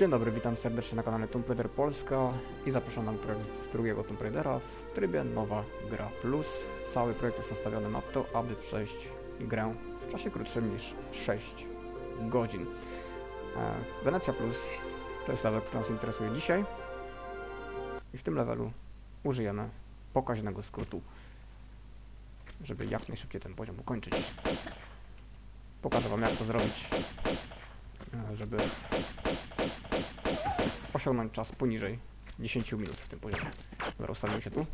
Dzień dobry, witam serdecznie na kanale Tomb Raider Polska i zapraszam na projekt z drugiego Tomb Raidera w trybie Nowa Gra Plus. Cały projekt jest nastawiony na to, aby przejść grę w czasie krótszym niż 6 godzin. E, Wenecja Plus to jest level, który nas interesuje dzisiaj i w tym levelu użyjemy pokaźnego skrótu, żeby jak najszybciej ten poziom ukończyć. Pokażę Wam jak to zrobić, e, żeby osiągnąć czas poniżej 10 minut w tym poziomie. Dobra, ustawimy się tu.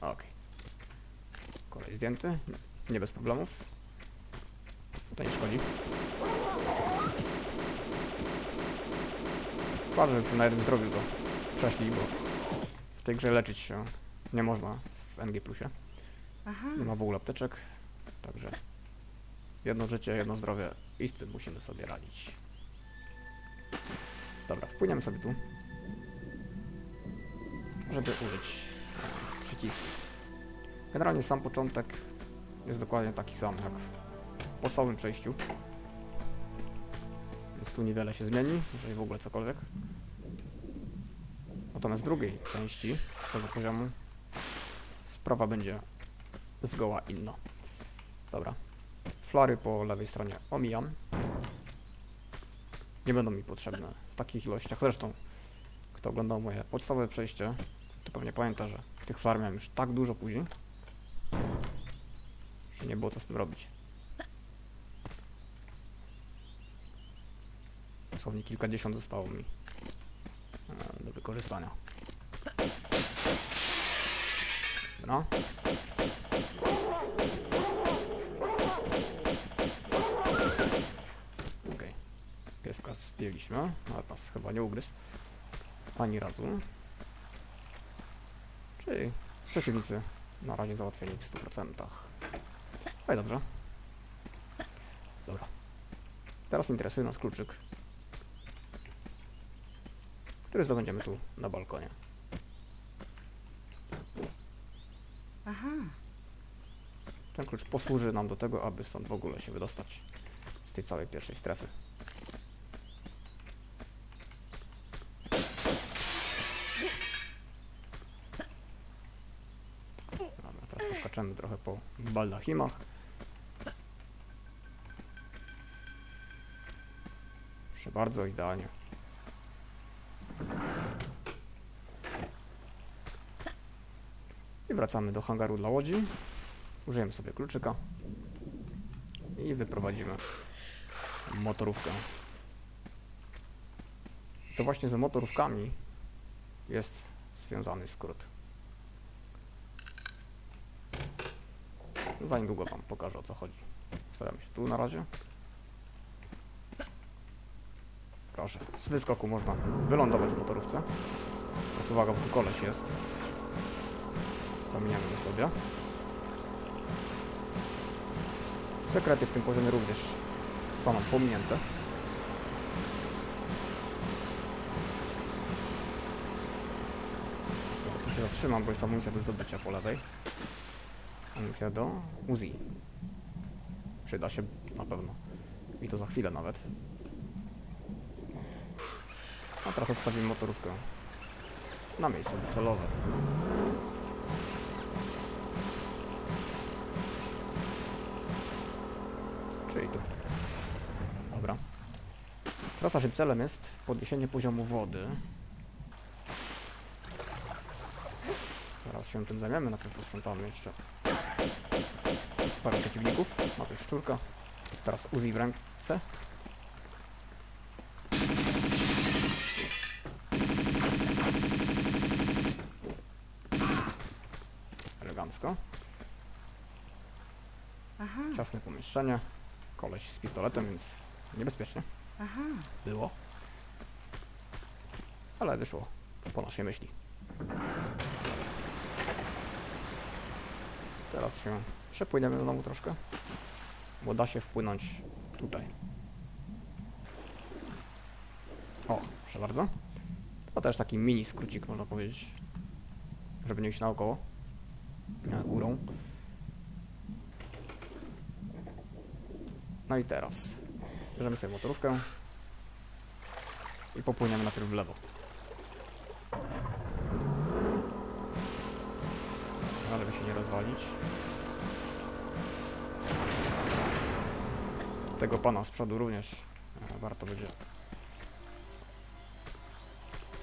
Ok. Kolej zdjęty. Nie bez problemów. To nie szkodzi. Ważne, żebyśmy na jednym zdrowiu to przeszli, bo w tej grze leczyć się nie można w NG+. Aha. Nie ma w ogóle apteczek, także jedno życie, jedno zdrowie i z tym musimy sobie radzić. Dobra, wpłyniemy sobie tu, żeby użyć e, przycisku. Generalnie sam początek jest dokładnie taki sam jak w podstawowym przejściu. Więc tu niewiele się zmieni, jeżeli w ogóle cokolwiek. Natomiast w drugiej części tego poziomu sprawa będzie zgoła inna. Dobra. Flary po lewej stronie omijam. Nie będą mi potrzebne w takich ilościach. Zresztą, kto oglądał moje podstawowe przejście, to pewnie pamięta, że tych flar miałem już tak dużo później, że nie było co z tym robić. Dosłownie kilkadziesiąt zostało mi e, do wykorzystania. No. Pieska zdjęliśmy, ale nas chyba nie ugryzł. Ani razu. Czyli przeciwnicy na razie załatwieni w 100%. No i dobrze. Dobra. Teraz interesuje nas kluczyk, który zdobędziemy tu na balkonie. Aha. Ten klucz posłuży nam do tego, aby stąd w ogóle się wydostać z tej całej pierwszej strefy. Poskaczemy trochę po baldachimach. Proszę bardzo, idealnie. I wracamy do hangaru dla łodzi. Użyjemy sobie kluczyka i wyprowadzimy motorówkę. To właśnie z motorówkami jest związany skrót. Za niedługo Wam pokażę o co chodzi. Staramy się tu na razie. Proszę, z wyskoku można wylądować w motorówce. Teraz uwaga, bo tu koleś jest. Zamieniamy go sobie. Sekrety w tym poziomie również zostaną pominięte. Tu się zatrzymam, bo jest amunicja do zdobycia po lewej. Amunicja do Uzi. Przyda się na pewno. I to za chwilę nawet. A teraz odstawimy motorówkę na miejsce docelowe. Czyli tu. Dobra. Teraz naszym celem jest podniesienie poziomu wody. Zaraz się tym zajmiemy, najpierw posprzątamy jeszcze parę przeciwników. Najpierw szczurka, teraz Uzi w ręce. Elegancko. Aha. Ciasne pomieszczenie. Koleś z pistoletem, więc niebezpiecznie Aha. było. Ale wyszło po naszej myśli. Teraz się przepłyniemy znowu troszkę, bo da się wpłynąć tutaj. O, proszę bardzo. To też taki mini skrócik, można powiedzieć, żeby nie iść naokoło, nie, górą. No i teraz bierzemy sobie motorówkę i popłyniemy najpierw w lewo. No, żeby się nie rozwalić. Tego pana z przodu również e, warto będzie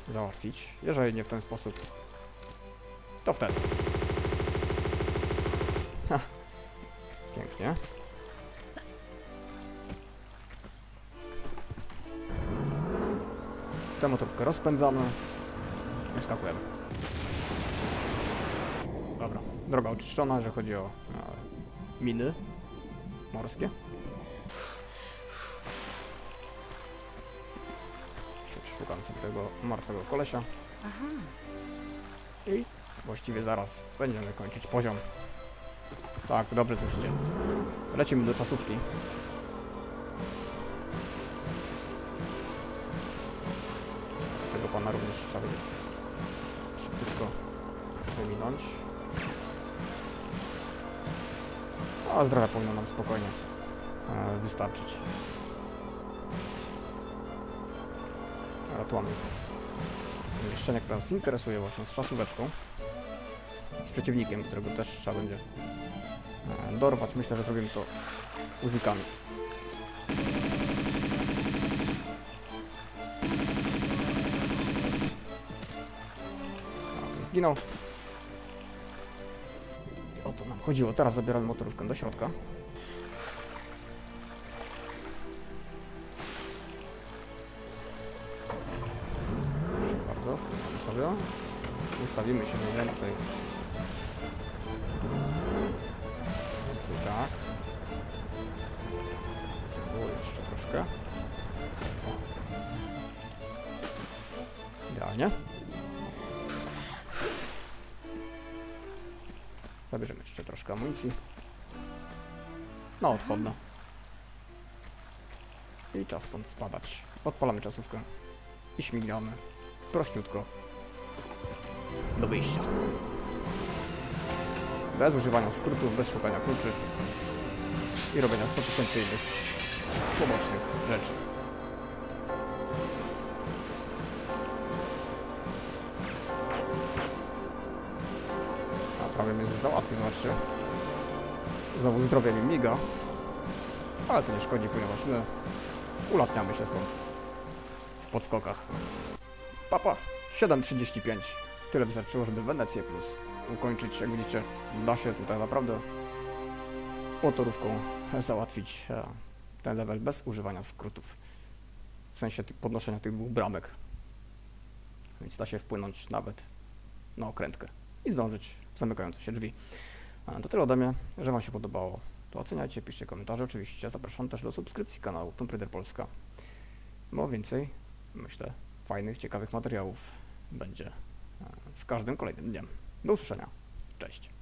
załatwić. Jeżeli nie w ten sposób, to wtedy. Ha. Pięknie. Tę motorówkę rozpędzamy i wskakujemy. Droga oczyszczona, jeżeli chodzi o e, miny morskie. Szukam sobie tego martwego kolesia Aha. i właściwie zaraz będziemy kończyć poziom. Tak, dobrze słyszycie. Lecimy do czasówki. Tego pana również trzeba szybciutko wyminąć. A zdrowia powinno nam spokojnie e, wystarczyć. Ale tu mamy mieszczenie, które nas interesuje właśnie z czasóweczką. Z przeciwnikiem, którego też trzeba będzie e, dorwać. Myślę, że zrobimy to ten Zginął. To nam chodziło. Teraz zabieramy motorówkę do środka. Proszę bardzo, wpłynąmy sobie. Ustawimy się mniej więcej. Mniej więcej tak. Było jeszcze troszkę. Idealnie. Zabierzemy jeszcze troszkę amunicji. No, odchodno. I czas stąd spadać. Odpalamy czasówkę i śmigamy prościutko do wyjścia. Bez używania skrótów, bez szukania kluczy i robienia 100 tysięcy innych pobocznych rzeczy. Prawie mnie załatwił, zobaczcie. Znowu zdrowie mi miga. Ale to nie szkodzi, ponieważ my ulatniamy się stąd w podskokach. Papa, 7.35. Tyle wystarczyło, żeby Wenecję Plus ukończyć. Jak widzicie, da się tutaj naprawdę motorówką załatwić e, ten level bez używania skrótów. W sensie podnoszenia tych dwóch bramek. Więc da się wpłynąć nawet na okrętkę i zdążyć zamykające się drzwi. To tyle ode mnie. Że Wam się podobało, to oceniajcie, piszcie komentarze. Oczywiście zapraszam też do subskrypcji kanału Tomb Raider Polska. Bo więcej, myślę, fajnych, ciekawych materiałów będzie e, z każdym kolejnym dniem. Do usłyszenia. Cześć.